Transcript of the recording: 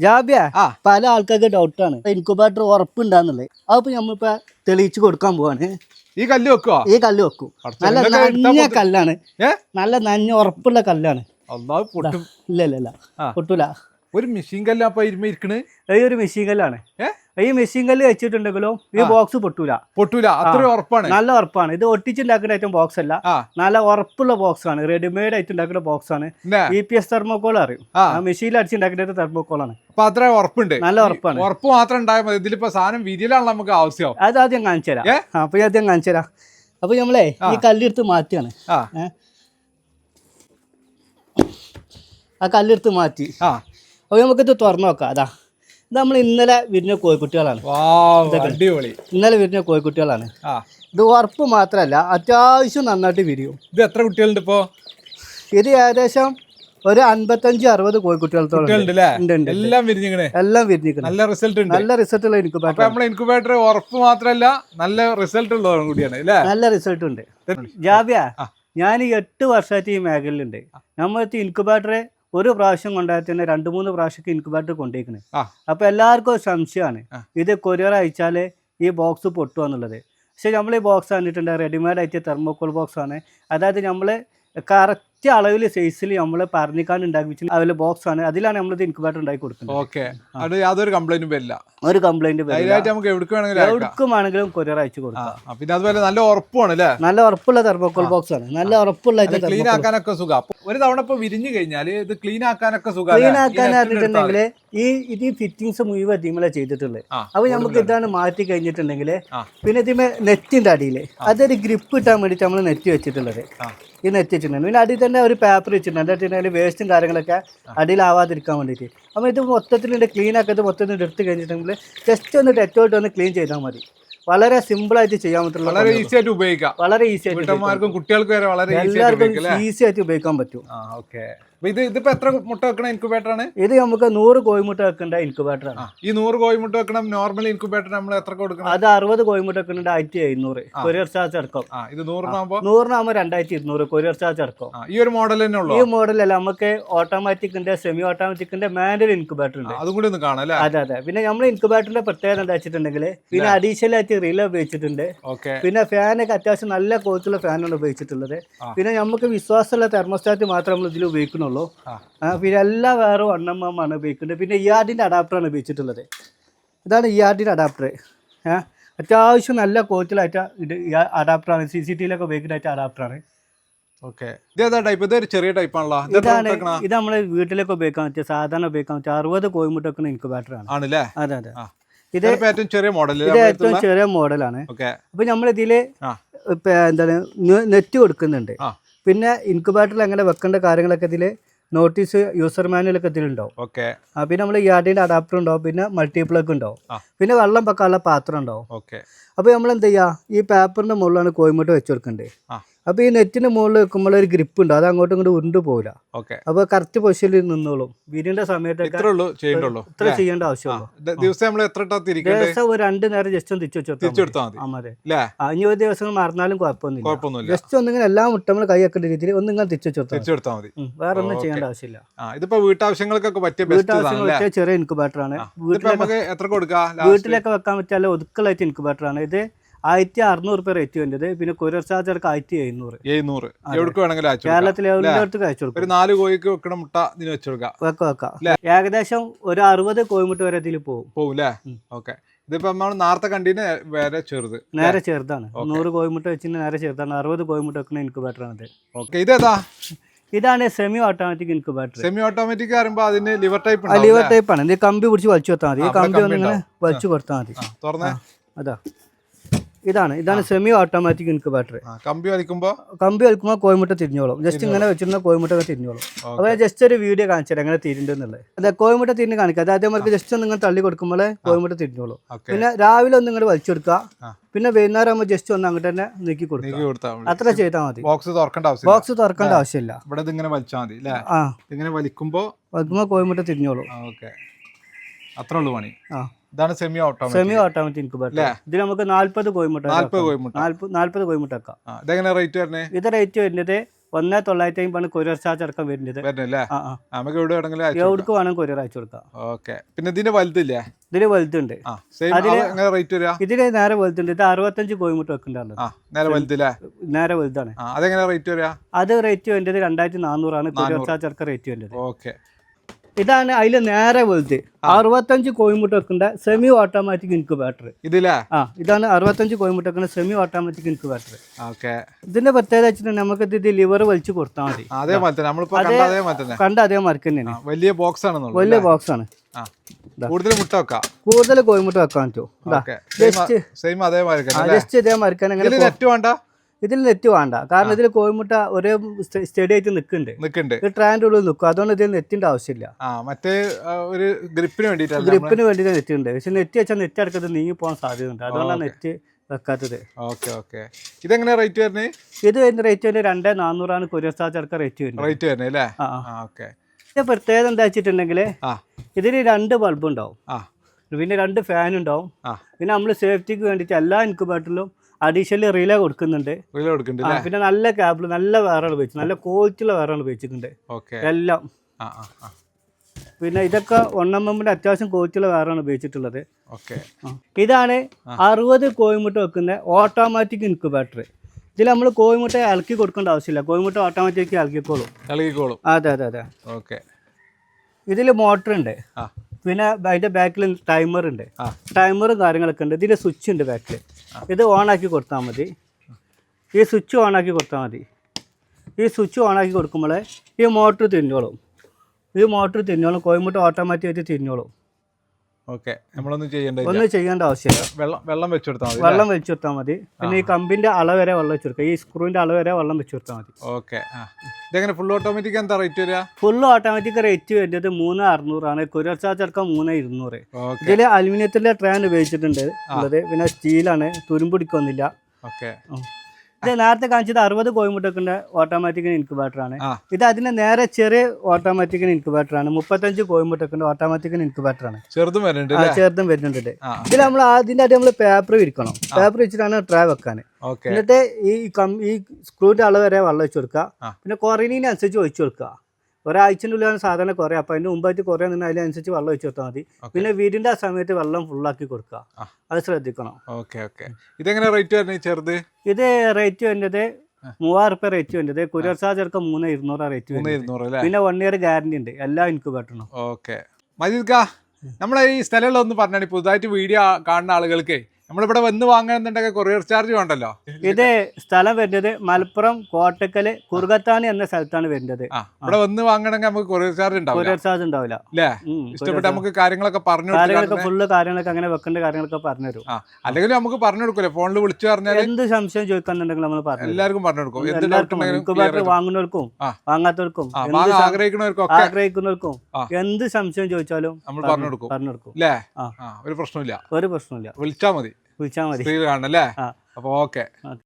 ജാബ്യ. പല ആൾക്കാർക്ക് ഡൗട്ടാണ് ഇൻക്യുബേറ്റർ ഉറപ്പുണ്ടാന്നുള്ളത് അതിപ്പോ നമ്മളിപ്പോ തെളിയിച്ചു കൊടുക്കാൻ പോവാണ്. ഈ കല്ല് വെക്കുക ഈ കല്ല് വെക്കും. നല്ല നഞ്ഞ കല്ലാണ്. നല്ല നഞ്ഞ ഉറപ്പുള്ള കല്ലാണ്. ഇല്ല ഇല്ല ഇല്ല. പൊട്ടൂല. ഒരു മെഷീൻ കല്ല് അപ്പൊ ഇരുമ ഇരിക്കണ്? ഒരു മെഷീൻ കല്ലാണ്. ഏ? ഈ മെഷീൻ കല്ല് വെച്ചിട്ടുണ്ടെങ്കിലും ഈ ബോക്സ് പൊട്ടൂല. പൊട്ടൂല. അത്ര ഉറപ്പാണ്. നല്ല ഉറപ്പാണ്. ഇത് ഒട്ടിച്ചുണ്ടാക്കുന്ന ഐറ്റം ബോക്സ് അല്ല. നല്ല ഉറപ്പുള്ള ബോക്സ് ആണ്. റെഡിമെയ്ഡ് ആയിട്ട് ഉണ്ടാക്കുന്ന ബോക്സ് ആണ്. ഇ പി എസ് തെർമോക്കോൾ അറിയും. മെഷീനിൽ അടിച്ചുണ്ടാക്കുന്ന തെർമോക്കോൾ ആണ്. അപ്പൊ അത്ര ഉറപ്പുണ്ട്. നല്ല ഉറപ്പാണ്. ഉറപ്പ് മാത്രം ഉണ്ടായാൽ മതി. ഇതിലിപ്പോ സാധനം വിരിയലാണല്ലോ നമുക്ക് ആവശ്യം. അത് ആദ്യം കാണിച്ചു തരാം. അപ്പൊ ആദ്യം കാണിച്ചു തരാം. അപ്പൊ നമ്മളെ ഈ കല്ലെടുത്ത് മാറ്റിയാണ് ആ കല്ലെടുത്ത് മാറ്റി. ആ. അപ്പൊ നമുക്കിത് തുറന്നു നോക്കാം. അതാ. ഇത് നമ്മൾ ഇന്നലെ വിരിഞ്ഞ കോഴിക്കുട്ടികളാണ്. അടിപൊളി. ഇന്നലെ വിരിഞ്ഞ കോഴിക്കുട്ടികളാണ്. ഇത് ഉറപ്പ് മാത്രമല്ല അത്യാവശ്യം നന്നായിട്ട് വിരിയും. ഇത് എത്ര കുട്ടികളുണ്ട് ഇപ്പോ? ഇത് ഏകദേശം ഒരു അൻപത്തഞ്ച് അറുപത് കോഴിക്കുട്ടികളത്തോളം. എല്ലാം വിരിഞ്ഞിങ്ങനെ എല്ലാം വിരിഞ്ഞിക്കണം. നല്ല റിസൾട്ട് ഉണ്ട്. നല്ല റിസൾട്ട് ഉള്ള ഇൻക്യുബേറ്റർ നമ്മളെ ഇൻക്യുബേറ്റർ ഉറപ്പ് മാത്രമല്ല നല്ല റിസൾട്ട് ഉള്ളതും കൂടിയാണ് അല്ലേ നല്ല റിസൾട്ട് ഉണ്ട്. ജാബിയ. ഞാൻ എട്ട് വർഷമായിട്ട് ഈ മേഖലയിലുണ്ട്. നമ്മളത്തെ ഇൻക്യുബേറ്ററെ ഒരു പ്രാവശ്യം കൊണ്ടാൽ തന്നെ രണ്ട് മൂന്ന് പ്രാവശ്യം ഇൻക്യുബേറ്റർ കൊണ്ടിരിക്കുന്നത്. അപ്പൊ എല്ലാവർക്കും ഒരു സംശയമാണ്. ഇത് കൊറിയർ അയച്ചാൽ ഈ ബോക്സ് പൊട്ടുക എന്നുള്ളത്. പക്ഷെ നമ്മൾ ഈ ബോക്സ് തന്നിട്ടുണ്ട് റെഡിമെയ്ഡ് ആയിട്ട് തെർമോക്കോൾ ബോക്സ് ആണ്. അതായത് നമ്മൾ കറക്റ്റ് അളവിൽ സൈസിൽ നമ്മൾ പറഞ്ഞിക്കാൻ ഉണ്ടാക്കി അതിൽ ബോക്സ് ആണ്. അതിലാണ് നമ്മൾ ഇൻക്യുബേറ്റർ ഉണ്ടാക്കി കൊടുക്കുന്നത്. ഓക്കെ അത് യാതൊരു കംപ്ലൈന്റും വരില്ല. ഒരു കംപ്ലൈന്റ് നമുക്ക് എവിടേക്ക് ആണെങ്കിലും കൊറിയർ അയച്ചു കൊടുക്കാം. പിന്നെ അതുപോലെ നല്ല ഉറപ്പാണ് അല്ലേ? നല്ല ഉറപ്പുള്ള തെർമോക്കോൾ ബോക്സ് ആണ്. നല്ല ഉറപ്പുള്ള ക്ലീൻ ആക്കാനൊക്കെ സുഖം. ഒരു തവണ ഇപ്പൊ വിരിഞ്ഞു കഴിഞ്ഞാൽ ഇത് ക്ലീൻ ആക്കാനൊക്കെ സുഖം ക്ലീൻ ആക്കാൻ അറിഞ്ഞിട്ടുണ്ടെങ്കിൽ ഈ ഇത് ഈ ഫിറ്റിങ്സ് മുഴുവൻ ഇതിമല ചെയ്തിട്ടുള്ളത് അപ്പൊ നമുക്ക് ഇതാണ് മാറ്റി കഴിഞ്ഞിട്ടുണ്ടെങ്കിൽ പിന്നെ ഇതിമേ നെറ്റിന്റെ അടിയിൽ അതൊരു ഗ്രിപ്പ് കിട്ടാൻ വേണ്ടിയിട്ട് നമ്മൾ നെറ്റ് വെച്ചിട്ടുള്ളത്. ഈ നെറ്റ് വെച്ചിട്ടുണ്ടെങ്കിൽ പിന്നെ അടിയിൽ തന്നെ ഒരു പേപ്പർ വെച്ചിട്ടുണ്ട്. എന്താ വേസ്റ്റും കാര്യങ്ങളൊക്കെ അടിയിലാവാതിരിക്കാൻ വേണ്ടിയിട്ട് അപ്പോൾ ഇത് മൊത്തത്തിൽ ക്ലീൻ ആക്കിയത് മൊത്തത്തിൽ എടുത്ത് കഴിഞ്ഞിട്ടുണ്ടെങ്കിൽ ജസ്റ്റ് ഒന്ന് ഡെറ്റോട്ട് ഒന്ന് ക്ലീൻ ചെയ്താൽ മതി. വളരെ സിമ്പിൾ ആയിട്ട് ചെയ്യാൻ പറ്റുള്ളൂ വളരെ ഈസി ആയിട്ട് ഉപയോഗിക്കാം. വളരെ ഈസി ആയിട്ട് കുട്ടികൾക്കും വരെ വളരെ ഈസി ആയിട്ട് എല്ലാവർക്കും ഈസി ആയിട്ട് ഉപയോഗിക്കാൻ പറ്റും. ഓക്കെ ഇത് ഇതിപ്പോ എത്ര മുട്ട വെക്കണ ഇൻക്യുബേറ്റർ ആണ്? ഇത് നമുക്ക് നൂറ് കോഴിമുട്ട വെക്കേണ്ട ഇൻക്യുബേറ്റർ ആണ്. ഈ നൂറ് കോഴിമുട്ട വെക്കണം നോർമൽ ഇൻക്യുബേറ്റർ നമ്മൾ എത്ര കൊടുക്കണം? അത് അറുപത് കോഴിമുട്ട വെക്കുന്നുണ്ട് ആയിരത്തി എഴുന്നൂറ്. കൊറിയർ ചാർജ് അടക്കം. ഇത് നൂറിനാകുമ്പോ നൂറിനാകുമ്പോൾ രണ്ടായിരത്തി ഇരുന്നൂറ് കൊറിയർ ചാർജ് അടക്കം. ഈ ഒരു മോഡൽ തന്നെ ഉള്ളൂ? ഈ മോഡലല്ല നമുക്ക് ഓട്ടോമാറ്റിക് ഉണ്ട് സെമി ഓട്ടോമാറ്റിക് ഉണ്ട് മാനുവൽ ഇൻക്യുബേറ്റർ ഉണ്ട്. അതും കൂടി ഒന്ന് കാണാം അല്ലേ? അതെ അതെ. പിന്നെ നമ്മൾ ഇൻക്യുബേറ്ററിന്റെ പ്രത്യേകത എന്താ വെച്ചിട്ടുണ്ടെങ്കിൽ പിന്നെ അഡീഷണൽ ആയിട്ട് റിലേ ഉപയോഗിച്ചിട്ടുണ്ട്. ഓക്കെ. പിന്നെ ഫാനൊക്കെ അത്യാവശ്യം നല്ല കോഴിച്ചുള്ള ഫാനാണ് ഉപയോഗിച്ചിട്ടുള്ളത്. പിന്നെ നമുക്ക് വിശ്വാസമുള്ള തെർമോസ്റ്റാറ്റ് മാത്രം നമ്മൾ ഇതിൽ ഉപയോഗിക്കുന്നുള്ളൂ. ആ, പിന്നെ എല്ലാ വേറെ വണ്ണമ്മമാണ് ഉപയോഗിക്കുന്നത്. പിന്നെ ഇയാർഡിന്റെ അഡാപ്റ്ററാണ് ഉപയോഗിച്ചിട്ടുള്ളത്. ഇതാണ് ഇയാർഡിന്റെ അഡാപ്റ്റർ അത്യാവശ്യം നല്ല ക്വാളിറ്റിയിലായിട്ട് ഇത് അഡാപ്റ്ററാണ് സി സി ടി വിയിലൊക്കെ ഉപയോഗിക്കുന്നതായിട്ട് അഡാപ്റ്ററാണ് ഓക്കെ. ഇത് നമ്മളെ ടൈപ്പ് ഇതൊരു ചെറിയ ടൈപ്പാണല്ലോ ഇത് എത്ര ഇതാണ് ഇത് നമ്മൾ വീട്ടിലൊക്കെ ഉപയോഗിക്കാൻ പറ്റിയ സാധാരണ ഉപയോഗിക്കാൻ പറ്റിയ അറുപത് കോയിമുട്ടൊക്കെ ഇൻക്യുബേറ്റർ ആണ്. ആണല്ലേ? അതെ അതെ. ഇത് ഏറ്റവും ചെറിയ മോഡൽ ഇത് ഏറ്റവും ചെറിയ മോഡലാണ് അപ്പൊ നമ്മൾ ആ. എന്താണ് നെറ്റ് കൊടുക്കുന്നുണ്ട്. പിന്നെ ഇൻക്യുബേറ്ററിൽ എങ്ങനെ വെക്കേണ്ട കാര്യങ്ങളൊക്കെ ഇതിൽ നോട്ടീസ് യൂസർ മാനുവലൊക്കെ ഇതിലുണ്ടാവും. ഓക്കെ. പിന്നെ നമ്മൾ യാർഡിന്റെ അഡാപ്റ്റർ ഉണ്ടാവും പിന്നെ മൾട്ടിപ്ലഗ് ഉണ്ടാവും. പിന്നെ വെള്ളം വെക്കാനുള്ള പാത്രം ഉണ്ടാവും. ഓക്കെ. അപ്പോൾ നമ്മൾ എന്ത് ചെയ്യുക ഈ പേപ്പറിന്റെ മുകളിലാണ് കോയിമുട്ട വെച്ച് കൊടുക്കേണ്ടത്. അപ്പോൾ ഈ നെറ്റിന് മുകളിൽ വെക്കുമ്പോൾ ഒരു ഗ്രിപ്പ് ഉണ്ട്. അത് അങ്ങോട്ടും ഇങ്ങോട്ട് ഉരുണ്ടു പോകില്ല ഓക്കെ. അപ്പോൾ കറക്റ്റ് പൊസിഷനിൽ നിന്നോളും. വീടിന്റെ സമയത്തൊക്കെ ഇത്രേ ചെയ്യേണ്ട ആവശ്യമുള്ളൂ. ദിവസം നമ്മൾ എത്ര ദിവസം ഒരു രണ്ട് നേരം ജസ്റ്റ് ഒന്ന് തിരിച്ചു വെച്ചാൽ മതി. ഇനി ഒരു ദിവസം മറന്നാലും കുഴപ്പമൊന്നുമില്ല. ജസ്റ്റ് ഒന്നിങ്ങനെ എല്ലാ മുട്ട നമ്മൾ കൈ വെക്കേണ്ട രീതിയിൽ ഒന്നിങ്ങനെ തിരിച്ചു വെച്ചാൽ മതി. വേറെ ഒന്നും ചെയ്യേണ്ട ആവശ്യമില്ല. ഇതിപ്പോ വീട്ടാവശ്യങ്ങൾക്കൊക്കെ പറ്റിയ ചെറിയ ഇൻക്യുബേറ്റർ ആണ്. വീട്ടിലൊക്കെ വെക്കാൻ പറ്റിയ ഒതുക്കലായിട്ട് ഇൻക്യുബേറ്റർ ആണ്. ഇത് ആയിരത്തി അറുന്നൂറ് രൂപ റേറ്റ് വേണ്ടത് പിന്നെ കൊറിയർ ചാർജ് അടക്കം ആയിരത്തി എഴുന്നൂറ്. എഴുന്നൂറ് എവിടെ വേണമെങ്കിലും അയച്ചു കൊടുക്കാം. കേരളത്തിലെ എല്ലായിടത്തും അയച്ചു കൊടുക്കും. ഒരു നാല് കോഴിക്ക് വെക്കണ മുട്ട ഇതിന് വെച്ചു കൊടുക്കാം. വെക്ക വെക്കാം. ഏകദേശം ഒരു അറുപത് കോഴിമുട്ട വരെ ഇതിൽ പോകും. പോകും അല്ലേ. ഓക്കെ. ഇതിപ്പോ നമ്മൾ നേരത്തെ കണ്ടീന് വേറെ ചെറുത് നേരെ ചെറുതാണ്. നൂറ് കോഴിമുട്ട വെച്ചിട്ട് നേരെ ചെറുതാണ്. അറുപത് കോഴിമുട്ട വെക്കുന്ന ഇൻക്യുബേറ്റർ ആണ് ഇത്. ഓക്കെ. ഇതേതാ? ഇതാണ് semi automatic incubator semi automatic ആകുമ്പോൾ അതിന് ലിവർ ടൈപ്പ് ലിവർ ടൈപ്പ് ആണ്. ഇത് കമ്പി പിടിച്ച് വലിച്ചു കൊടുത്താൽ മതി. കമ്പി ഒന്ന് ഇങ്ങനെ വലിച്ചു കൊടുത്താൽ മതി. തുറന്നേ. അതാ. ഇതാണ്. ഇതാണ് സെമി ഓട്ടോമാറ്റിക് ഇൻക്യുബേറ്റർ കമ്പി വലിക്കുമ്പോ? കമ്പി വലിക്കുമ്പോൾ കോയമുട്ട തിരിഞ്ഞോളും. ജസ്റ്റ് ഇങ്ങനെ വെച്ചിരുന്ന കോയമുട്ട തിരിഞ്ഞോളും. അപ്പോൾ ജസ്റ്റ് ഒരു വീഡിയോ കാണിച്ചത് എങ്ങനെ തിരിണ്ടെന്നുള്ളത് അതെ കോഴിമുട്ട തിരിഞ്ഞ് കാണിക്കുക അതായത് നമുക്ക് ജസ്റ്റ് ഒന്ന് ഇങ്ങനെ തള്ളി കൊടുക്കുമ്പോൾ കോയമുട്ട തിരിഞ്ഞോളും. പിന്നെ രാവിലെ ഒന്ന് ഇങ്ങോട്ട് വലിച്ചു കൊടുക്കുക. പിന്നെ വൈകുന്നേരം ആകുമ്പോൾ ജസ്റ്റ് ഒന്ന് അങ്ങോട്ട് തന്നെ നീക്കി കൊടുക്കുക. അത്ര ചെയ്താൽ മതി. ബോക്സ് തുറക്കേണ്ട ആവശ്യം ബോക്സ് തുറക്കേണ്ട ആവശ്യമില്ല. ഇവിടെ ഇതിങ്ങനെ വലിച്ചാൽ മതി ഇങ്ങനെ വലിക്കുമ്പോ വലിക്കുമ്പോൾ കോയമുട്ട തിരിഞ്ഞോളും. ഓക്കെ. അത്ര ഉള്ളു പണി ഇതാണ് semi automatic semi automatic incubator ഇതിൽ നമുക്ക് നാല്പത് കോയിമുട്ട നാല്പത് കോയിമുട്ട വെക്കാം. ആ ഇതെങ്ങനെ റേറ്റ് വരുന്നത് ഇത് റേറ്റ് വരുന്നത് ഒന്ന് തൊള്ളായിരത്തി അമ്പതാണ് കൊറിയർ ചാർജ് അടക്കം വരുന്നത്. നമുക്ക് എവിടെ എവിടേക്ക് വേണം കൊറിയർ അയച്ചു കൊടുക്കാം. ഓക്കെ. പിന്നെ ഇതിന്റെ വലുതില്ലേ ഇതിന് വലുതുണ്ട്. ഇതിന് നേരെ വലുതുണ്ട്. ഇത് അറുപത്തഞ്ച് കോയിമുട്ട് വെക്കുന്നുണ്ടല്ലോ നേരെ വലുതാണ്. അതെങ്ങനെ റേറ്റ് വരിക? അത് റേറ്റ് വേണ്ടത് രണ്ടായിരത്തി നാനൂറാണ് കൊറിയർ. ചാർജ് അടക്കം റേറ്റ് വേണ്ടത് ഓക്കെ. ഇതാണ് അതിൽ നേരെ വലുത്. അറുപത്തഞ്ച് കോയിമുട്ട് വെക്കേണ്ട സെമി ഓട്ടോമാറ്റിക് ഇൻക്യുബേറ്റർ ഇതില്ലേ ആ ഇതാണ് അറുപത്തഞ്ച് കോയിമുട്ട് വെക്കുന്ന സെമി ഓട്ടോമാറ്റിക് ഇൻക്യുബേറ്റർ ഓക്കെ. ഇതിന്റെ പ്രത്യേകത വെച്ചിട്ടുണ്ടെങ്കിൽ നമുക്ക് ഇത് ലിവർ വലിച്ചു കൊടുത്താൽ മതി. കണ്ട അതേ മാർക്ക് തന്നെയാണ് വലിയ ബോക്സ് ആണ് വലിയ ബോക്സ് ആണ്. കൂടുതൽ മുട്ട വെക്കാം? കൂടുതൽ കോയിമുട്ട് വെക്കാൻ പറ്റുമോ? ജസ്റ്റ് ഇതേ മറിക്കാൻ ഇതിൽ നെറ്റ് വേണ്ട? ഇതിൽ നെറ്റ് വേണ്ട. കാരണം ഇതിൽ കോഴിമുട്ട ഒരേ സ്റ്റഡി ആയിട്ട് നിൽക്കുന്നുണ്ട് നിൽക്കുന്നുണ്ട് ഇത് ട്രാന്റെ ഉള്ളിൽ നിൽക്കും. അതുകൊണ്ട് ഇതിൽ നെറ്റിന്റെ ആവശ്യമില്ല. മറ്റേ ഒരു ഗ്രിപ്പിന് വേണ്ടിയിട്ട് ഗ്രിപ്പിന് വേണ്ടിയിട്ട് നെറ്റ് ഉണ്ട്. പക്ഷെ നെറ്റ് വെച്ചാൽ നെറ്റ് അടക്കത്ത് നീങ്ങി പോകാൻ സാധ്യതയുണ്ട്. അതുകൊണ്ടാണ് നെറ്റ് വെക്കാത്തത്. Okay okay. ഇതെങ്ങനെ റേറ്റ് വരുന്നത്? ഇത് വരുന്ന റേറ്റ് വരുന്നത് രണ്ടേ നാനൂറാണ് കൊറിയർ ചാർജ് അടക്കം റേറ്റ് വരുന്നത്. റേറ്റ് വരുന്നത് അല്ലേ? ആ ഓക്കെ. ഇതിന്റെ പ്രത്യേകത എന്താ വെച്ചിട്ടുണ്ടെങ്കിൽ ഇതിന് രണ്ട് ബൾബ് ഉണ്ടാവും. ആ. പിന്നെ രണ്ട് ഫാൻ ഉണ്ടാവും. പിന്നെ നമ്മൾ സേഫ്റ്റിക്ക് വേണ്ടിയിട്ട് എല്ലാ ഇൻക്യുബേറ്ററിലും അഡീഷണൽ റിലേ കൊടുക്കുന്നുണ്ട്. റിലേ കൊടുക്കുന്നുണ്ട് ആ, പിന്നെ നല്ല കേബിൾ നല്ല വയറാണ് ഉപയോഗിച്ചു നല്ല ക്വാളിറ്റിയുള്ള വയറാണ് ഉപയോഗിച്ചിട്ടുണ്ട് ഓക്കെ എല്ലാം. ആ ആ ആ. പിന്നെ ഇതൊക്കെ വൺ എം അത്യാവശ്യം ക്വാളിറ്റിയുള്ള വയറാണ് ഉപയോഗിച്ചിട്ടുള്ളത്. ഓക്കെ ആ. ഇതാണ് അറുപത് കോയിമുട്ട വെക്കുന്ന ഓട്ടോമാറ്റിക് ഇൻക്യുബേറ്റർ ഇതിൽ നമ്മൾ കോയിമുട്ട ഇളക്കി കൊടുക്കേണ്ട ആവശ്യമില്ല. കോയിമുട്ട ഓട്ടോമാറ്റിക് ഇളക്കിക്കോളും. അതെ അതെ അതെ. ഓക്കെ ഇതിൽ മോട്ടർ ഉണ്ട്. ആ. പിന്നെ അതിന്റെ ബാക്കിൽ ടൈമർ ഉണ്ട്. ടൈമർ ടൈമറും കാര്യങ്ങളൊക്കെ ഉണ്ട്. ഇതിന്റെ സ്വിച്ച് ഉണ്ട് ബാക്കിൽ ഇത് ഓൺ ആക്കി കൊടുത്താൽ മതി. ഈ സ്വിച്ച് ഓൺ ആക്കി കൊടുത്താൽ മതി. ഈ സ്വിച്ച് ഓൺ ആക്കി കൊടുക്കുമ്പോൾ ഈ മോട്ടർ തിരിഞ്ഞോളും. ഈ മോട്ടർ തിരിഞ്ഞോളും കോയമ്പൂട്ട് ഓട്ടോമാറ്റിക്കായിട്ട് തിരിഞ്ഞോളും. ഓക്കെ. നമ്മളൊന്നും ചെയ്യേണ്ട ഒന്നും ചെയ്യേണ്ട ആവശ്യമില്ല. വെള്ളം വെള്ളം വെച്ചുകൊടുത്താൽ മതി വെള്ളം വെച്ചുകൊടുത്താൽ മതി. പിന്നെ ഈ കമ്പിന്റെ അളവ് വരെ വെള്ളം വെച്ചുകൊടുക്കുക ഈ സ്ക്രൂവിന്റെ അളവ് വരെ വെള്ളം വെച്ചെടുത്താൽ മതി. ഓക്കെ ഇതെങ്ങനെ ഫുൾ ഓട്ടോമാറ്റിക് എന്താ റേറ്റ് വരിക? ഫുൾ ഓട്ടോമാറ്റിക് റേറ്റ് വരുന്നത് മൂന്ന് അറുന്നൂറാണ് കൊറിയർ ചാർജ് അടക്കം മൂന്ന് ഇരുന്നൂറ്. ഇതിൽ അലുമിനിയത്തിന്റെ ട്രാൻ ഉപയോഗിച്ചിട്ടുണ്ട് ഉള്ളത്. പിന്നെ സ്റ്റീലാണ് തുരുമ്പിടിക്കൊന്നുമില്ല ഓക്കെ. ഇത് നേരത്തെ കാണിച്ചത് അറുപത് കോയിമുട്ടൊക്കെ ഓട്ടോമാറ്റിക് ഇൻക്യുബേറ്റർ ആണ്. ഇത് അതിന് നേരെ ചെറിയ ഓട്ടോമാറ്റിക് ഇൻക്യുബേറ്റർ ആണ്. മുപ്പത്തഞ്ച് കോയിമുട്ടൊക്കെ ഓട്ടോമാറ്റിക് ഇൻക്യുബേറ്റർ ആണ്. ചെറുതും വരുന്നുണ്ട് ചെറുതും വരുന്നുണ്ട്. ഇതിൽ നമ്മൾ അതിന്റെ ആദ്യം നമ്മൾ പേപ്പർ വിരിക്കണം. പേപ്പർ വെച്ചിട്ടാണ് ട്രേ വെക്കാൻ എന്നിട്ട് ഈ ഈ സ്ക്രൂവിന്റെ അളവ് വരെ വെള്ളം വെച്ച് കൊടുക്കുക. പിന്നെ കുറയുന്നതിനനുസരിച്ച് ഒഴിച്ചു കൊടുക്കുക. ഒരാഴ്ചന്റെ ഉള്ളിലാണ് സാധാരണ കുറയുക അപ്പോൾ അതിന്റെ മുമ്പായിട്ട് കുറയാൻ നിന്ന് അതിനനുസരിച്ച് വെള്ളം ഒഴിച്ചു കൊടുത്താൽ മതി. പിന്നെ വീടിന്റെ ആ സമയത്ത് വെള്ളം ഫുള്ളാക്കി കൊടുക്കുക. അത് ശ്രദ്ധിക്കണം. Okay okay. ഇതെങ്ങനെ റേറ്റ് വരുന്നത് ചെറുത്? ഇത് റേറ്റ് വരുന്നത് മൂവായിരം റുപ്യ റേറ്റ് വരുന്നത്. കുരിയർ ചാർജ് അടക്കം മൂന്ന് ഇരുന്നൂറ് റേറ്റ് വരുന്നത്. പിന്നെ വൺ ഇയർ ഗ്യാരണ്ടി ഉണ്ട്. എല്ലാ ഇൻക്യുബേറ്ററിനും ഓക്കെ. മജീദ് കാ നമ്മളെ ഈ സ്ഥലമുള്ള ഒന്ന് പറഞ്ഞാണ് പുതുതായിട്ട് വീഡിയോ കാണുന്ന ആളുകൾക്ക് നമ്മളിവിടെ വന്ന് വാങ്ങണമെന്നുണ്ടെങ്കിൽ കൊറിയർ ചാർജ് വേണ്ടല്ലോ? ഇത് സ്ഥലം വരുന്നത് മലപ്പുറം കോട്ടക്കൽ കുറുകത്താണി എന്ന സ്ഥലത്താണ് വരുന്നത്. ഇവിടെ വന്ന് വാങ്ങണമെങ്കിൽ നമുക്ക് കൊറിയർ ചാർജ് ഉണ്ടാവില്ല? കൊറിയർ ചാർജ് ഉണ്ടാവില്ല. അല്ലേ ഇഷ്ടപ്പെട്ട നമുക്ക് കാര്യങ്ങളൊക്കെ പറഞ്ഞു കാര്യങ്ങളൊക്കെ ഫുള്ള് കാര്യങ്ങളൊക്കെ അങ്ങനെ വെക്കേണ്ട കാര്യങ്ങളൊക്കെ പറഞ്ഞു തരും. അല്ലെങ്കിൽ നമുക്ക് പറഞ്ഞു കൊടുക്കില്ല ഫോണിൽ വിളിച്ചു പറഞ്ഞാൽ എന്ത് സംശയം ചോദിക്കാന്നുണ്ടെങ്കിൽ നമ്മൾ പറഞ്ഞു എല്ലാവർക്കും പറഞ്ഞു കൊടുക്കും. എല്ലാവർക്കും വാങ്ങുന്നവർക്കും. വാങ്ങാത്തവർക്കും ആഗ്രഹിക്കുന്നവർക്കും ആഗ്രഹിക്കുന്നവർക്കും എന്ത് സംശയം ചോദിച്ചാലും നമ്മൾ പറഞ്ഞു കൊടുക്കും. പറഞ്ഞു കൊടുക്കും. അല്ലേ ഒരു പ്രശ്നമില്ല ഒരു പ്രശ്നമില്ല വിളിച്ചാൽ മതി. വിളിച്ചാൽ മതി. കാണണം അല്ലേ അപ്പൊ ഓക്കെ.